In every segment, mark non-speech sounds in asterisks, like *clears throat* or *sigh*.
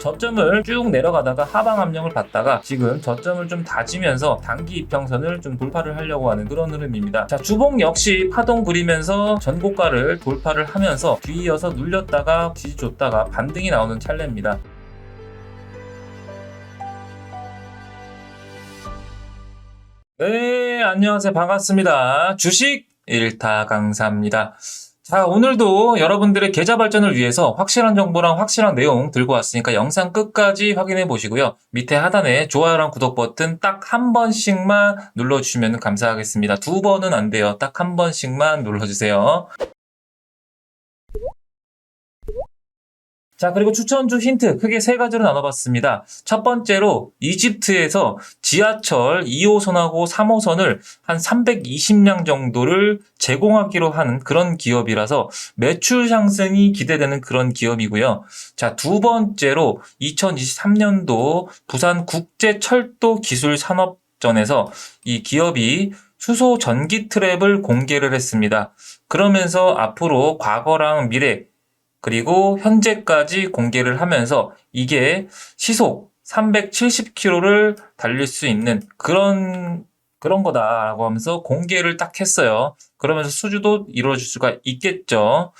저점을 쭉 내려가다가 하방 압력을 받다가 지금 저점을 좀 다지면서 단기 이평선을 좀 돌파를 하려고 하는 그런 흐름입니다. 자, 주봉 역시 파동 부리면서 전고가를 돌파를 하면서 뒤이어서 눌렸다가 지지 줬다가 반등이 나오는 찰레입니다. 네, 안녕하세요. 반갑습니다. 주식 일타 강사입니다. 자, 오늘도 여러분들의 계좌 발전을 위해서 확실한 정보랑 확실한 내용 들고 왔으니까 영상 끝까지 확인해 보시고요. 밑에 하단에 좋아요랑 구독 버튼 딱 한 번씩만 눌러주시면 감사하겠습니다. 두 번은 안 돼요. 딱 한 번씩만 눌러주세요. 자, 그리고 추천주 힌트 크게 세 가지로 나눠봤습니다. 첫 번째로 이집트에서 지하철 2호선하고 3호선을 한 320량 정도를 제공하기로 하는 그런 기업이라서 매출 상승이 기대되는 그런 기업이고요. 자, 두 번째로 2023년도 부산 국제철도 기술 산업전에서 이 기업이 수소 전기 트랩을 공개를 했습니다. 그러면서 앞으로 과거랑 미래 그리고 현재까지 공개를 하면서 이게 시속 370km를 달릴 수 있는 그런 그런 거다라고 하면서 공개를 딱 했어요. 그러면서 수주도 이루어질 수가 있겠죠.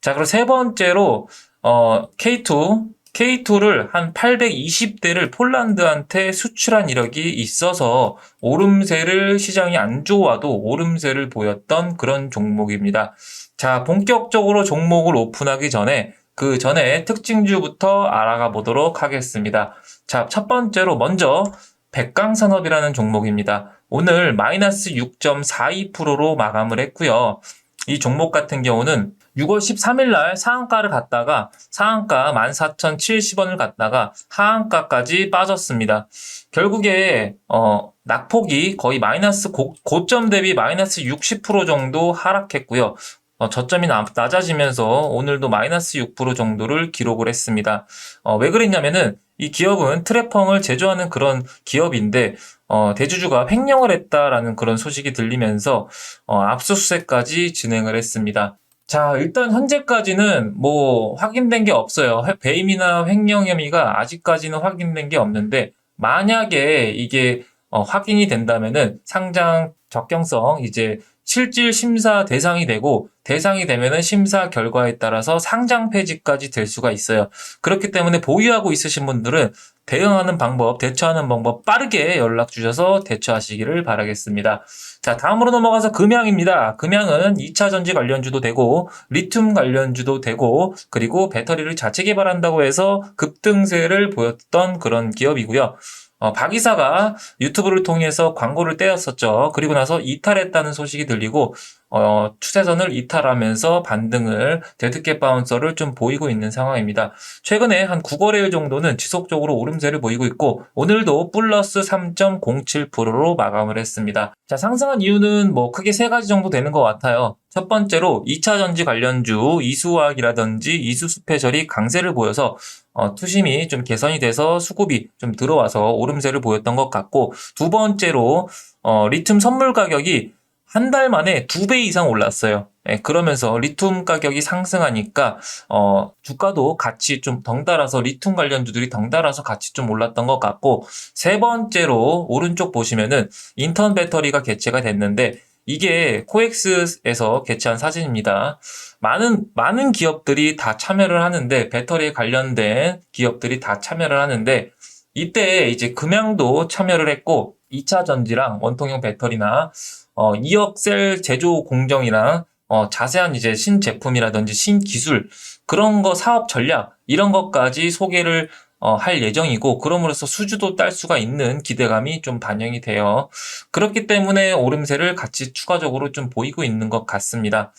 자, 그리고 세 번째로 어, K2 K2를 한 820대를 폴란드한테 수출한 이력이 있어서 오름세를 시장이 안 좋아도 오름세를 보였던 그런 종목입니다. 자, 본격적으로 종목을 오픈하기 전에 그 전에 특징주부터 알아가 보도록 하겠습니다. 자, 첫 번째로 먼저 백강산업이라는 종목입니다. 오늘 마이너스 6.42%로 마감을 했고요. 이 종목 같은 경우는 6월 13일 날 상한가를 갔다가 상한가 14,070원을 갔다가 하한가까지 빠졌습니다. 결국에 어, 낙폭이 거의 마이너스 고, 고점 대비 마이너스 60% 정도 하락했고요. 어, 저점이 나- 낮아지면서 오늘도 마이너스 6% 정도를 기록을 했습니다. 어, 왜 그랬냐면은 이 기업은 트래펑을 제조하는 그런 기업인데 어, 대주주가 횡령을 했다라는 그런 소식이 들리면서 어, 압수수색까지 진행을 했습니다. 자, 일단 현재까지는 뭐 확인된 게 없어요. 해- 배임이나 횡령 혐의가 아직까지는 확인된 게 없는데 만약에 이게 어, 확인이 된다면은 상장 적경성 이제 실질 심사 대상이 되고 대상이 되면은 심사 결과에 따라서 상장 폐지까지 될 수가 있어요. 그렇기 때문에 보유하고 있으신 분들은 대응하는 방법, 대처하는 방법 빠르게 연락 주셔서 대처하시기를 바라겠습니다. 자, 다음으로 넘어가서 금양입니다. 금양은 2차 전지 관련주도 되고 리튬 관련주도 되고 그리고 배터리를 자체 개발한다고 해서 급등세를 보였던 그런 기업이고요. 어, 박 이사가 유튜브를 통해서 광고를 떼었었죠. 그리고 나서 이탈했다는 소식이 들리고 어, 추세선을 이탈하면서 반등을 데드캣 바운서를 좀 보이고 있는 상황입니다. 최근에 한 9거래일 정도는 지속적으로 오름세를 보이고 있고 오늘도 플러스 3.07%로 마감을 했습니다. 자, 상승한 이유는 뭐 크게 세 가지 정도 되는 것 같아요. 첫 번째로 2차 전지 관련주 이수화학이라든지 이수스페셜이 강세를 보여서 어, 투심이 좀 개선이 돼서 수급이 좀 들어와서 오름세를 보였던 것 같고 두 번째로 어, 리튬 선물 가격이 한 달 만에 두 배 이상 올랐어요. 예, 그러면서 리튬 가격이 상승하니까 어, 주가도 같이 좀 덩달아서 리튬 관련주들이 덩달아서 같이 좀 올랐던 것 같고 세 번째로 오른쪽 보시면은 인턴 배터리가 개최가 됐는데 이게 코엑스에서 개최한 사진입니다. 많은 많은 기업들이 다 참여를 하는데 배터리에 관련된 기업들이 다 참여를 하는데 이때 이제 금양도 참여를 했고 2차 전지랑 원통형 배터리나 어, 2억 셀 제조 공정이랑 어, 자세한 이제 신제품이라든지 신기술 그런 거 사업 전략 이런 것까지 소개를 어, 할 예정이고 그럼으로써 수주도 딸 수가 있는 기대감이 좀 반영이 돼요. 그렇기 때문에 오름세를 같이 추가적으로 좀 보이고 있는 것 같습니다.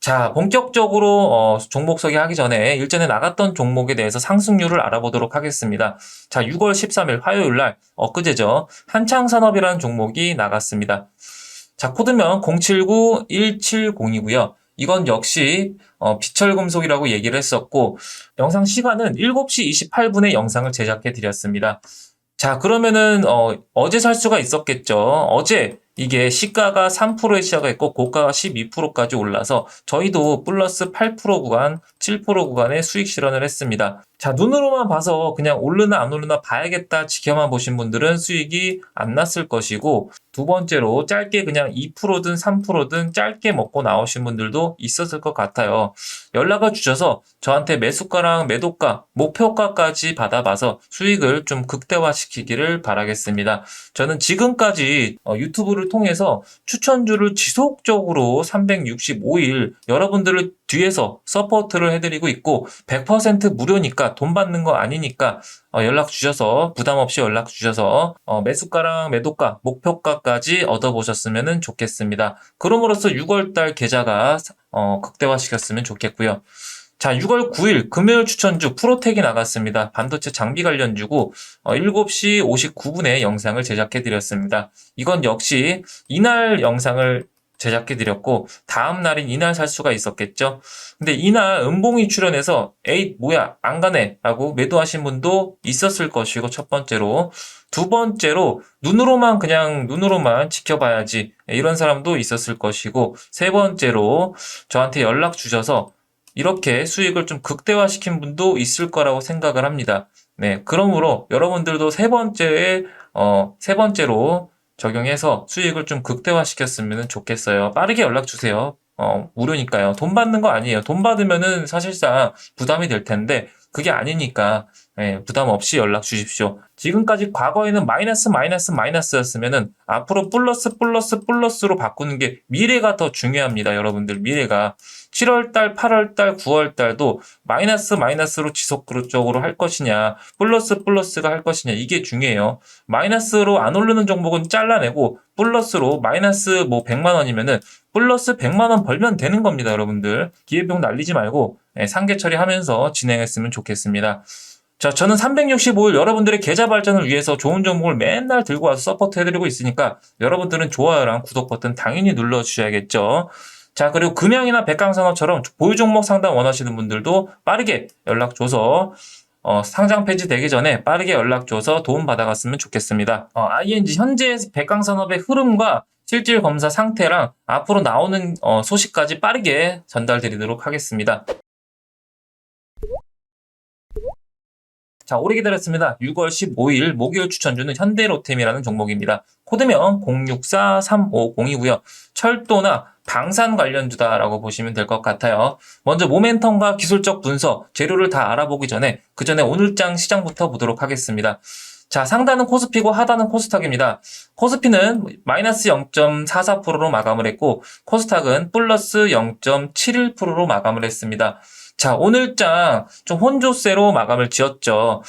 자, 본격적으로 어, 종목 소개하기 전에 일전에 나갔던 종목에 대해서 상승률을 알아보도록 하겠습니다. 자, 6월 13일 화요일 날 엊그제죠. 한창산업이라는 종목이 나갔습니다. 자, 코드명 079170이고요. 이건 역시 어, 비철금속이라고 얘기를 했었고 영상 시간은 7시 28분에 영상을 제작해 드렸습니다. 자, 그러면은 어, 어제 살 수가 있었겠죠. 어제 이게 시가가 3%에 시작했고 고가가 12%까지 올라서 저희도 플러스 8% 구간 7% 구간의 수익 실현을 했습니다. 자, 눈으로만 봐서 그냥 오르나 안 오르나 봐야겠다 지켜만 보신 분들은 수익이 안 났을 것이고, 두 번째로 짧게 그냥 2%든 3%든 짧게 먹고 나오신 분들도 있었을 것 같아요. 연락을 주셔서 저한테 매수가랑 매도가, 목표가까지 받아봐서 수익을 좀 극대화시키기를 바라겠습니다. 저는 지금까지 어, 유튜브를 통해서 추천주를 지속적으로 365일 여러분들을 뒤에서 서포트를 해드리고 있고 100% 무료니까 돈 받는 거 아니니까 어, 연락 주셔서 부담 없이 연락 주셔서 어, 매수가랑 매도가 목표가까지 얻어보셨으면 좋겠습니다. 그럼으로써 6월달 계좌가 어, 극대화시켰으면 좋겠고요. 자, 6월 9일 금요일 추천주 프로텍이 나갔습니다. 반도체 장비 관련주고 어, 7시 59분에 영상을 제작해 드렸습니다. 이건 역시 이날 영상을 제작해 드렸고 다음 날인 이날 살 수가 있었겠죠. 근데 이날 은봉이 출연해서 에이 뭐야 안 가네 라고 매도하신 분도 있었을 것이고 첫 번째로 두 번째로 눈으로만 그냥 눈으로만 지켜봐야지 이런 사람도 있었을 것이고 세 번째로 저한테 연락 주셔서 이렇게 수익을 좀 극대화시킨 분도 있을 거라고 생각을 합니다. 네, 그러므로 여러분들도 세 번째에 어, 세 번째로 적용해서 수익을 좀 극대화시켰으면 좋겠어요. 빠르게 연락 주세요. 어, 무료니까요. 돈 받는 거 아니에요. 돈 받으면은 사실상 부담이 될 텐데 그게 아니니까 예, 부담 없이 연락 주십시오. 지금까지 과거에는 마이너스 마이너스 마이너스였으면은 앞으로 플러스 플러스 플러스로 바꾸는 게 미래가 더 중요합니다. 여러분들 미래가 7월달, 8월달, 9월달도 마이너스 마이너스로 지속적으로 할 것이냐 플러스 플러스가 할 것이냐 이게 중요해요. 마이너스로 안 오르는 종목은 잘라내고 플러스로 마이너스 뭐 100만 원이면은 플러스 100만 원 벌면 되는 겁니다, 여러분들. 기회비용 날리지 말고 예, 상계 처리하면서 진행했으면 좋겠습니다. 자, 저는 365일 여러분들의 계좌 발전을 위해서 좋은 정보를 맨날 들고 와서 서포트 해드리고 있으니까 여러분들은 좋아요랑 구독 버튼 당연히 눌러주셔야겠죠. 자, 그리고 금양이나 백강산업처럼 보유 종목 상담 원하시는 분들도 빠르게 연락 줘서 어, 상장 폐지 되기 전에 빠르게 연락 줘서 도움 받아갔으면 좋겠습니다. 어, ING 현재 백강산업의 흐름과 실질 검사 상태랑 앞으로 나오는 어, 소식까지 빠르게 전달드리도록 하겠습니다. 자, 오래 기다렸습니다. 6월 15일 목요일 추천주는 현대로템이라는 종목입니다. 코드명 064350이고요. 철도나 방산 관련주다라고 보시면 될 것 같아요. 먼저 모멘텀과 기술적 분석, 재료를 다 알아보기 전에 그 전에 오늘장 시장부터 보도록 하겠습니다. 자, 상단은 코스피고 하단은 코스닥입니다. 코스피는 마이너스 0.44%로 마감을 했고 코스닥은 플러스 0.71%로 마감을 했습니다. 자, 오늘장 좀 혼조세로 마감을 지었죠.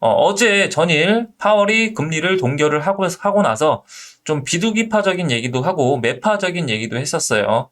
어, 제 전일 파월이 금리를 동결을 하고, 하고 나서 좀 비두기파적인 얘기도 하고 매파적인 얘기도 했었어요.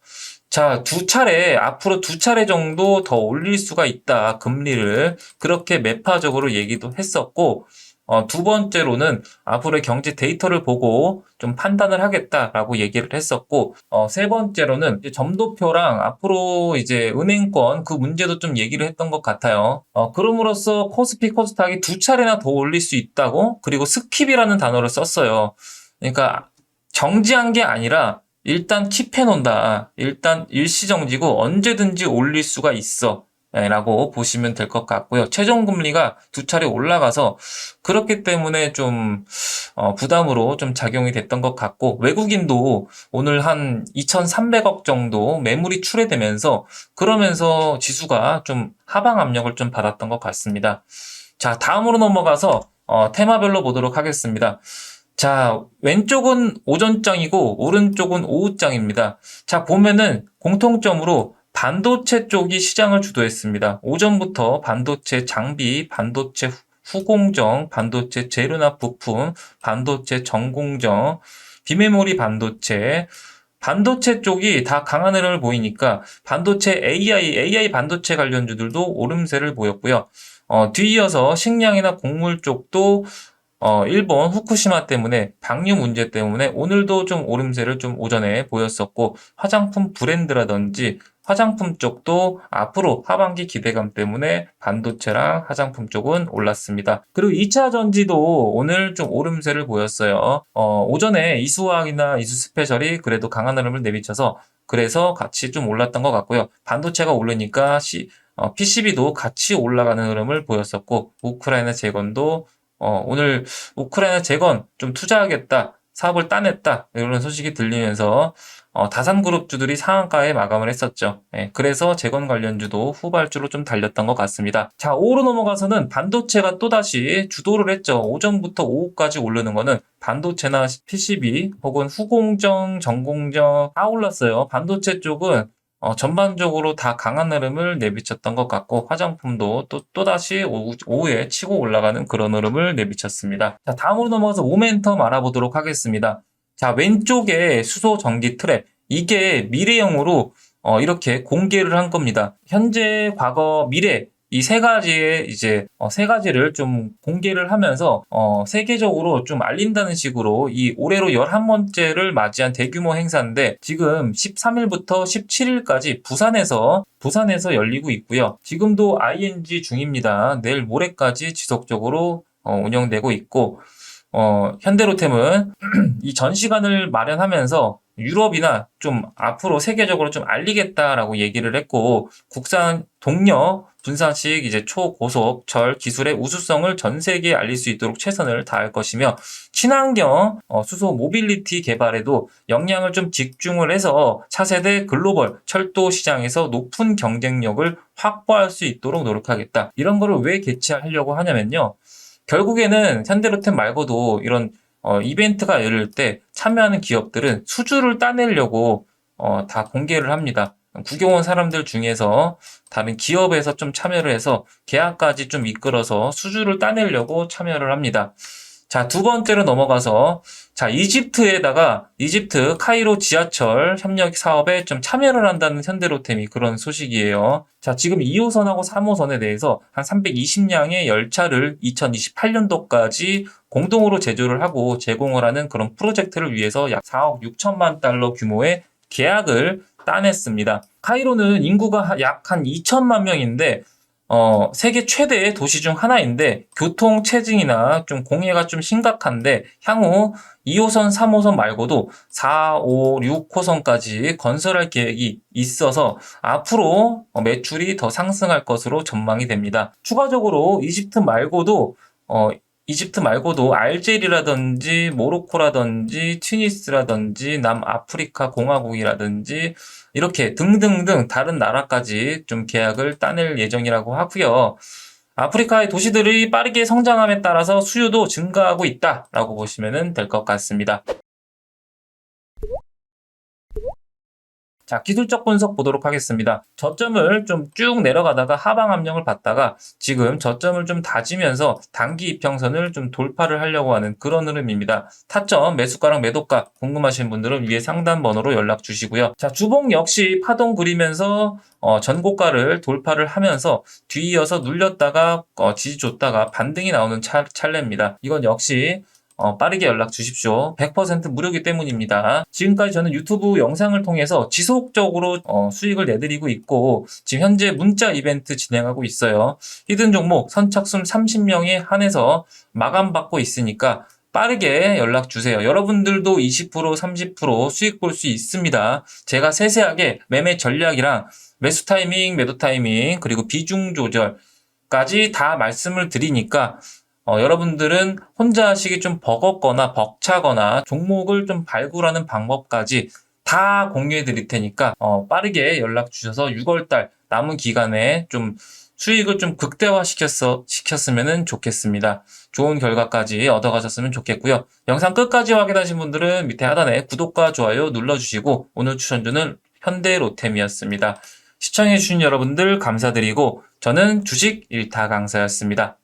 자, 두 차례, 앞으로 두 차례 정도 더 올릴 수가 있다, 금리를. 그렇게 매파적으로 얘기도 했었고, 어, 두 번째로는 앞으로의 경제 데이터를 보고 좀 판단을 하겠다라고 얘기를 했었고, 어, 세 번째로는 점도표랑 앞으로 이제 은행권 그 문제도 좀 얘기를 했던 것 같아요. 어, 그럼으로써 코스피 코스닥이 두 차례나 더 올릴 수 있다고, 그리고 스킵이라는 단어를 썼어요. 그러니까 정지한 게 아니라 일단 킵해 놓는다. 일단 일시 정지고 언제든지 올릴 수가 있어. 라고 보시면 될 것 같고요. 최종 금리가 두 차례 올라가서 그렇기 때문에 좀 어, 부담으로 좀 작용이 됐던 것 같고 외국인도 오늘 한 2,300억 정도 매물이 출회되면서 그러면서 지수가 좀 하방 압력을 좀 받았던 것 같습니다. 자 다음으로 넘어가서 어, 테마별로 보도록 하겠습니다. 자, 왼쪽은 오전장이고 오른쪽은 오후장입니다. 자, 보면은 공통점으로 반도체 쪽이 시장을 주도했습니다. 오전부터 반도체 장비, 반도체 후공정, 반도체 재료나 부품, 반도체 전공정, 비메모리 반도체, 반도체 쪽이 다 강한 흐름을 보이니까 반도체 AI, AI 반도체 관련주들도 오름세를 보였고요. 어, 뒤이어서 식량이나 곡물 쪽도 어, 일본 후쿠시마 때문에 방류 문제 때문에 오늘도 좀 오름세를 좀 오전에 보였었고 화장품 브랜드라든지 화장품 쪽도 앞으로 하반기 기대감 때문에 반도체랑 화장품 쪽은 올랐습니다. 그리고 2차 전지도 오늘 좀 오름세를 보였어요. 어, 오전에 이수화학이나 이수스페셜이 그래도 강한 흐름을 내비쳐서 그래서 같이 좀 올랐던 것 같고요. 반도체가 오르니까 시, 어, PCB도 같이 올라가는 흐름을 보였었고 우크라이나 재건도 어, 오늘 우크라이나 재건 좀 투자하겠다 사업을 따냈다 이런 소식이 들리면서 어, 다산그룹주들이 상한가에 마감을 했었죠. 예, 그래서 재건 관련주도 후발주로 좀 달렸던 것 같습니다. 자, 오후로 넘어가서는 반도체가 또다시 주도를 했죠. 오전부터 오후까지 오르는 거는 반도체나 PCB 혹은 후공정, 전공정 다 올랐어요. 반도체 쪽은 어, 전반적으로 다 강한 흐름을 내비쳤던 것 같고 화장품도 또, 또다시 오후, 오후에 치고 올라가는 그런 흐름을 내비쳤습니다. 자, 다음으로 넘어가서 모멘텀 알아보도록 하겠습니다. 자, 왼쪽에 수소 전기 트랩. 이게 미래형으로 어, 이렇게 공개를 한 겁니다. 현재, 과거, 미래 이 세 가지의 이제 어, 세 가지를 좀 공개를 하면서 어, 세계적으로 좀 알린다는 식으로 이 올해로 11번째를 맞이한 대규모 행사인데 지금 13일부터 17일까지 부산에서 부산에서 열리고 있고요. 지금도 ING 중입니다. 내일 모레까지 지속적으로 어, 운영되고 있고 어, 현대로템은 *clears throat* 이 전시관을 마련하면서 유럽이나 좀 앞으로 세계적으로 좀 알리겠다라고 얘기를 했고 국산 동력 분산식 이제 초고속 절 기술의 우수성을 전 세계에 알릴 수 있도록 최선을 다할 것이며 친환경 어, 수소 모빌리티 개발에도 역량을 좀 집중을 해서 차세대 글로벌 철도 시장에서 높은 경쟁력을 확보할 수 있도록 노력하겠다. 이런 거를 왜 개최하려고 하냐면요. 결국에는 현대로템 말고도 이런 어, 이벤트가 열릴 때 참여하는 기업들은 수주를 따내려고 어, 다 공개를 합니다. 구경 온 사람들 중에서 다른 기업에서 좀 참여를 해서 계약까지 좀 이끌어서 수주를 따내려고 참여를 합니다. 자, 두 번째로 넘어가서 자, 이집트에다가 이집트 카이로 지하철 협력 사업에 좀 참여를 한다는 현대로템이 그런 소식이에요. 자, 지금 2호선하고 3호선에 대해서 한 320량의 열차를 2028년도까지 공동으로 제조를 하고 제공을 하는 그런 프로젝트를 위해서 약 4억 6천만 달러 규모의 계약을 따냈습니다. 카이로는 인구가 약 한 2천만 명인데 어, 세계 최대의 도시 중 하나인데 교통 체증이나 좀 공해가 좀 심각한데 향후 2호선, 3호선 말고도 4, 5, 6호선까지 건설할 계획이 있어서 앞으로 매출이 더 상승할 것으로 전망이 됩니다. 추가적으로 이집트 말고도 어, 이집트 말고도 알제리라든지 모로코라든지 튀니스라든지 남아프리카 공화국이라든지 이렇게 등등등 다른 나라까지 좀 계약을 따낼 예정이라고 하고요. 아프리카의 도시들이 빠르게 성장함에 따라서 수요도 증가하고 있다라고 보시면 될 것 같습니다. 자, 기술적 분석 보도록 하겠습니다. 저점을 좀 쭉 내려가다가 하방 압력을 받다가 지금 저점을 좀 다지면서 단기 이평선을 좀 돌파를 하려고 하는 그런 흐름입니다. 타점, 매수가랑 매도가 궁금하신 분들은 위에 상단 번호로 연락 주시고요. 자, 주봉 역시 파동 그리면서 어, 전고가를 돌파를 하면서 뒤이어서 눌렸다가 어, 지지 줬다가 반등이 나오는 차, 찰레입니다. 이건 역시 어, 빠르게 연락 주십시오. 100% 무료기 때문입니다. 지금까지 저는 유튜브 영상을 통해서 지속적으로 어, 수익을 내드리고 있고 지금 현재 문자 이벤트 진행하고 있어요. 히든 종목 선착순 30명에 한해서 마감받고 있으니까 빠르게 연락 주세요. 여러분들도 20% 30% 수익 볼 수 있습니다. 제가 세세하게 매매 전략이랑 매수 타이밍, 매도 타이밍, 그리고 비중 조절까지 다 말씀을 드리니까 어, 여러분들은 혼자 하시기 좀 버겁거나 벅차거나 종목을 좀 발굴하는 방법까지 다 공유해 드릴 테니까 어, 빠르게 연락 주셔서 6월달 남은 기간에 좀 수익을 좀 극대화 시켰으면 좋겠습니다. 좋은 결과까지 얻어가셨으면 좋겠고요. 영상 끝까지 확인하신 분들은 밑에 하단에 구독과 좋아요 눌러주시고 오늘 추천주는 현대로템이었습니다. 시청해주신 여러분들 감사드리고 저는 주식 일타 강사였습니다.